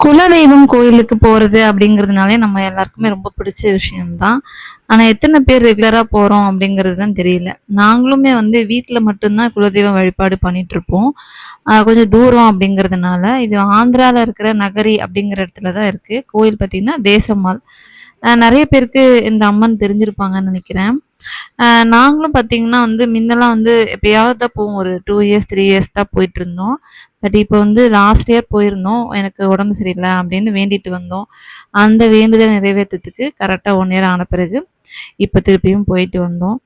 குலதெய்வம் கோயிலுக்கு போறது அப்படிங்கிறதுனாலே நம்ம எல்லாருக்குமே ரொம்ப பிடிச்ச விஷயம் தான். ஆனா, எத்தனை பேர் ரெகுலரா போறோம் அப்படிங்கிறது தான் தெரியல. நாங்களுமே வந்து வீட்டில் மட்டும்தான் குலதெய்வம் வழிபாடு பண்ணிகிட்ருப்போம் கொஞ்சம் தூரம் அப்படிங்கிறதுனால, இது ஆந்திரால இருக்கிற நகரி அப்படிங்கிற இடத்துல தான் இருக்கு. கோயில் பார்த்தீங்கன்னா, தேசம்மாள். நிறைய பேருக்கு இந்த அம்மன் தெரிஞ்சிருப்பாங்கன்னு நினைக்கிறேன் நாங்களும் பார்த்தீங்கன்னா வந்து முன்னெல்லாம் வந்து எப்பயாவது தான் போவோம். ஒரு டூ இயர்ஸ், த்ரீ இயர்ஸ் தான் போயிட்டுருந்தோம். பட் இப்போ வந்து லாஸ்ட் இயர் போயிருந்தோம். எனக்கு உடம்பு சரியில்லை அப்படின்னு வேண்டிட்டு வந்தோம். அந்த வேண்டுதல் நிறைவேற்றத்துக்கு கரெக்டாக ஒன் இயர் ஆன பிறகு, இப்போ திருப்பியும் போயிட்டு வந்தோம்.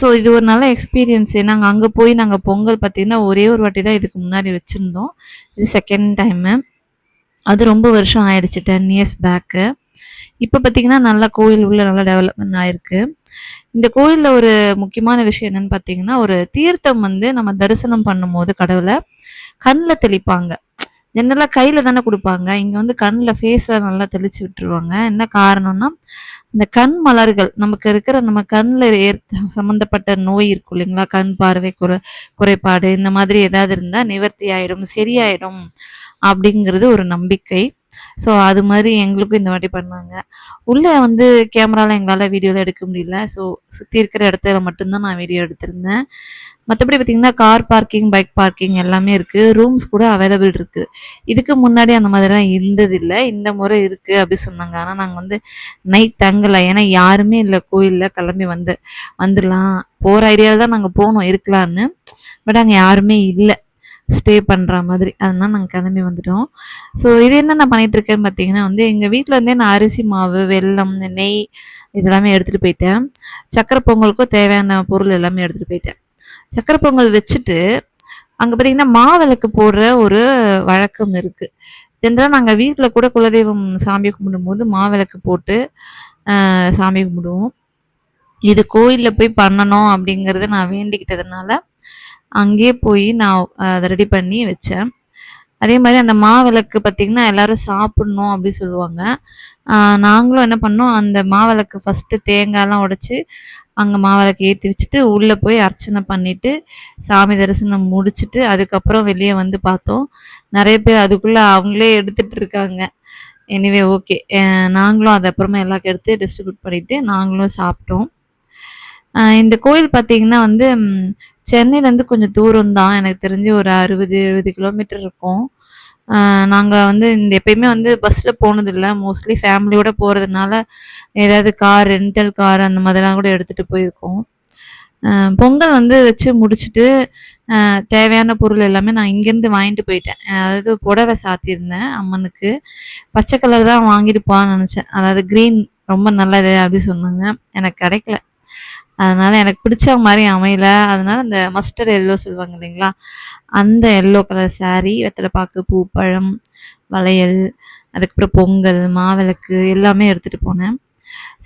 ஸோ இது ஒரு நல்ல எக்ஸ்பீரியன்ஸ். நாங்கள் அங்கே போய் நாங்கள் பொங்கல் பார்த்தீங்கன்னா, ஒரே ஒரு வாட்டி தான் இதுக்கு முன்னாடி வச்சுருந்தோம் இது செகண்ட் டைமு. அது ரொம்ப வருஷம் ஆயிடுச்சு 10 இயர்ஸ் பேக்கு. இப்போ பார்த்தீங்கன்னா, நல்லா கோயில் உள்ள நல்லா டெவலப்மெண்ட் ஆயிருக்கு. இந்த கோயிலில் ஒரு முக்கியமான விஷயம் என்னன்னு பார்த்தீங்கன்னா, ஒரு தீர்த்தம் வந்து நம்ம தரிசனம் பண்ணும்போது கடவுளை கண்ணில் தெளிப்பாங்க. ஜென்ரலாக கையில் தானே கொடுப்பாங்க இங்கே வந்து கண்ணில் ஃபேஸில் நல்லா தெளிச்சு விட்டுருவாங்க. என்ன காரணம்னா, இந்த கண் மலர்கள் நமக்கு இருக்கிற நம்ம கண்ணில் ஏற் சம்மந்தப்பட்ட நோய் இருக்கும் இல்லைங்களா? கண் பார்வை குறை குறைபாடு இந்த மாதிரி ஏதாவது இருந்தால் நிவர்த்தி ஆயிடும், சரியாயிடும் அப்படிங்கிறது ஒரு நம்பிக்கை. ஸோ அது மாதிரி எங்களுக்கும் இந்த வாட்டி பண்ணாங்க. உள்ளே வந்து கேமராவில் எங்களால் வீடியோலாம் எடுக்க முடியல. ஸோ சுற்றி இருக்கிற இடத்துல மட்டும்தான் நான் வீடியோ எடுத்திருந்தேன். மற்றபடி பார்த்தீங்கன்னா, கார் பார்க்கிங், பைக் பார்க்கிங் எல்லாமே இருக்குது ரூம்ஸ் கூட அவைலபிள் இருக்குது இதுக்கு முன்னாடி அந்த மாதிரிலாம் இருந்ததில்லை இந்த முறை இருக்குது அப்படி சொன்னாங்க. ஆனால் நாங்கள் வந்து நைட் தங்கலை ஏன்னா யாருமே இல்லை கோயிலில் கிளம்பி வந்து வந்துடலாம் போகிற ஐடியாவில் தான் நாங்கள் போனோம் இருக்கலான்னு. பட் அங்கே யாருமே இல்லை ஸ்டே பண்ணுற மாதிரி. அதனால் நாங்கள் கிளம்பி வந்துட்டோம். ஸோ இது என்ன நான் பண்ணிட்டுருக்கேன்னு பார்த்தீங்கன்னா வந்து, எங்கள் வீட்டில் இருந்தே நான் அரிசி மாவு, வெல்லம், நெய் இதெல்லாமே எடுத்துகிட்டு போயிட்டேன். சக்கரை பொங்கலுக்கும் தேவையான பொருள் எல்லாமே எடுத்துகிட்டு போயிட்டேன். சக்கரை பொங்கல் வச்சுட்டு, அங்கே பார்த்தீங்கன்னா, மாவிளக்கு போடுற ஒரு வழக்கம் இருக்குது ஜெனரலா நாங்கள் வீட்டில் கூட குலதெய்வம் சாமி கும்பிடும்போது மாவிளக்கு போட்டு, சாமி கும்பிடுவோம். இது கோயிலில் போய் பண்ணணும் அப்படிங்கிறத நான் வேண்டிக்கிட்டதுனால, அங்கேயே போய் நான் அதை ரெடி பண்ணி வச்சேன். அதே மாதிரி அந்த மாவிளக்கு பார்த்தீங்கன்னா, எல்லாரும் சாப்பிடணும் அப்படி சொல்லுவாங்க. நாங்களும் என்ன பண்ணோம், அந்த மாவிளக்கு ஃபர்ஸ்ட்டு தேங்காயெல்லாம் உடச்சி அங்கே மாவிளக்கு ஏற்றி வச்சுட்டு, உள்ளே போய் அர்ச்சனை பண்ணிவிட்டு சாமி தரிசனம் முடிச்சுட்டு, அதுக்கப்புறம் வெளியே வந்து பார்த்தோம். நிறைய பேர் அதுக்குள்ளே அவங்களே எடுத்துகிட்டு இருக்காங்க. Anyway okay. நாங்களும் அதுக்கப்புறமா அப்புறமா எல்லாருக்கும் எடுத்து டிஸ்ட்ரிபியூட் பண்ணிவிட்டு நாங்களும் சாப்பிட்டோம். இந்த கோயில் பார்த்தீங்கன்னா வந்து, சென்னையிலேருந்து கொஞ்சம் தூரம் தான். எனக்கு தெரிஞ்சு ஒரு 60, 70 கிலோமீட்டர் இருக்கும். நாங்கள் வந்து இந்த எப்பயுமே வந்து பஸ்ஸில் போனதில்லை மோஸ்ட்லி ஃபேமிலியோட போகிறதுனால ஏதாவது கார், ரெண்டல் கார் அந்த மாதிரிலாம் கூட எடுத்துகிட்டு போயிருக்கோம். பொங்கல் வந்து வச்சு முடிச்சுட்டு, தேவையான பொருள் எல்லாமே நான் இங்கேருந்து வாங்கிட்டு போயிட்டேன். அதாவது புடவை சாத்தியிருந்தேன் அம்மனுக்கு. பச்சை கலர் தான் வாங்கியிருப்பான்னு நினச்சேன் அதாவது கிரீன் ரொம்ப நல்லது அப்படி சொன்னாங்க. எனக்கு கிடைக்கல. அதனால எனக்கு பிடிச்ச மாதிரி அமையல. அதனால அந்த மஸ்டர்ட் எல்லோ சொல்லுவாங்க இல்லைங்களா? அந்த எல்லோ கலர் சாரி, வெத்தலை பாக்கு, பூ, பழம், வளையல், அதுக்கப்புறம் பொங்கல், மாவிளக்கு எல்லாமே எடுத்துகிட்டு போனேன்.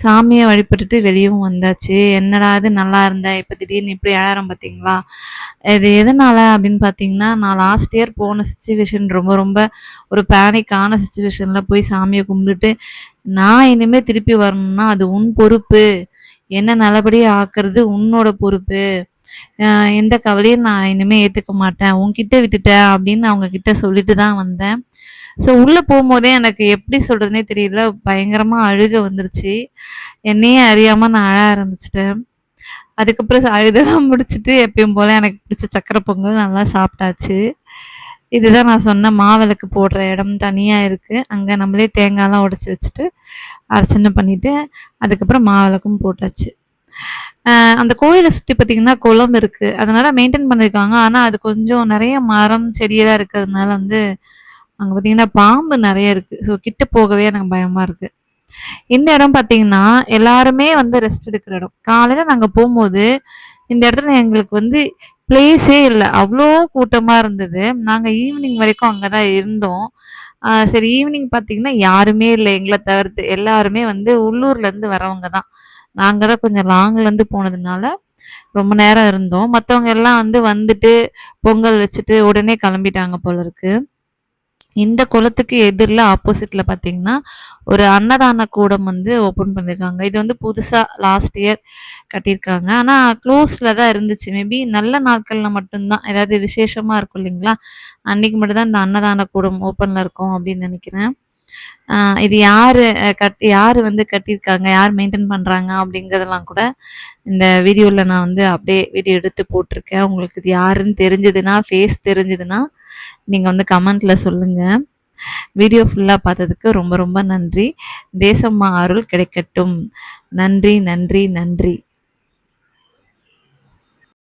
சாமியை வழிபட்டுட்டு வெளியும் வந்தாச்சு. என்னடா இது நல்லா இருந்தேன். இப்போ திடீர்னு இப்படி ஆயிரோம் பார்த்தீங்களா? இது எதனால் அப்படின்னு பார்த்தீங்கன்னா, நான் லாஸ்ட் இயர் போன சுச்சுவேஷன் ரொம்ப ரொம்ப ஒரு பேனிக்கான சுச்சுவேஷனில் போய் சாமியை கும்பிட்டுட்டு, நான் இனிமேல் திருப்பி வரணும்னா, அது உன் பொறுப்பு. என்ன நல்லபடியா ஆக்குறது உன்னோட பொறுப்பு. எந்த கவலையும் நான் இனிமே ஏற்றுக்க மாட்டேன். உன்கிட்ட விட்டுட்டேன் அப்படின்னு அவங்க கிட்ட சொல்லிட்டு தான் வந்தேன். ஸோ உள்ளே போகும்போதே எனக்கு எப்படி சொல்கிறதுனே தெரியல. பயங்கரமாக அழுக வந்துருச்சு. என்னையே அறியாமல் நான் அழ ஆரம்பிச்சிட்டேன் அதுக்கப்புறம் அழுதெல்லாம் முடிச்சுட்டு எப்பயும் போல் எனக்கு பிடிச்ச சக்கரை பொங்கல் நல்லா சாப்பிட்டாச்சு. இதுதான் நான் சொன்ன மாவிளக்கு போடுற இடம் தனியாக இருக்குது அங்கே நம்மளே தேங்காய்லாம் உடச்சி வச்சுட்டு, அர்ச்சனை பண்ணிவிட்டு அதுக்கப்புறம் மாவிளக்கும் போட்டாச்சு. அந்த கோயிலை சுற்றி பார்த்தீங்கன்னா, குளம் இருக்குது அதனால் மெயின்டெயின் பண்ணியிருக்காங்க. ஆனால் அது கொஞ்சம் நிறைய மரம், செடியெல்லாம் இருக்கிறதுனால வந்து, அங்கே பார்த்தீங்கன்னா பாம்பு நிறைய இருக்குது ஸோ கிட்ட போகவே எனக்கு பயமாக இருக்குது இந்த இடம் பார்த்தீங்கன்னா, எல்லாருமே வந்து ரெஸ்ட் எடுக்கிற இடம். காலையில் நாங்கள் போகும்போது இந்த இடத்துல எங்களுக்கு வந்து பிளேஸே இல்லை அவ்வளோ கூட்டமாக இருந்தது. நாங்கள் ஈவினிங் வரைக்கும் அங்கே தான் இருந்தோம். சரி ஈவினிங் பார்த்தீங்கன்னா, யாருமே இல்லை எங்களை தவிர்த்து. எல்லாருமே வந்து உள்ளூர்லேருந்து வரவங்க தான். நாங்கள் தான் கொஞ்சம் லாங்லேருந்து போனதுனால, ரொம்ப நேரம் இருந்தோம். மற்றவங்க எல்லாம் வந்து வந்துட்டு, பொங்கல் வச்சுட்டு உடனே கிளம்பிட்டாங்க போல இருக்குது இந்த குளத்துக்கு எதிரில் ஆப்போசிட்டில் பார்த்தீங்கன்னா ஒரு அன்னதான கூடம் வந்து ஓப்பன் பண்ணியிருக்காங்க இது வந்து புதுசாக லாஸ்ட் இயர் கட்டியிருக்காங்க. ஆனால் க்ளோஸில் தான் இருந்துச்சு. மேபி நல்ல நாட்களில் மட்டும்தான். ஏதாவது விசேஷமாக இருக்கும் இல்லைங்களா? அன்றைக்கி மட்டும்தான் இந்த அன்னதான கூடம் ஓப்பனில் இருக்கும் அப்படின்னு நினைக்கிறேன். இது யார் கட் யார் வந்து கட்டியிருக்காங்க யார் மெயின்டைன் பண்ணுறாங்க அப்படிங்கிறதெல்லாம் கூட இந்த வீடியோவில் நான் வந்து அப்படியே வீடியோ எடுத்து போட்டிருக்கேன். உங்களுக்கு இது யாருன்னு தெரிஞ்சதுன்னா ஃபேஸ் தெரிஞ்சதுன்னா நீங்கள் வந்து கமெண்டில் சொல்லுங்கள் வீடியோ ஃபுல்லாக பார்த்ததுக்கு ரொம்ப ரொம்ப நன்றி. தேசம்மா அருள் கிடைக்கட்டும். நன்றி நன்றி நன்றி.